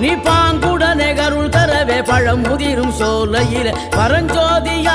நீ பாங்குடனே கருள் தரவே பழம் முதிரும் சோலையில. பரஞ்சோதிய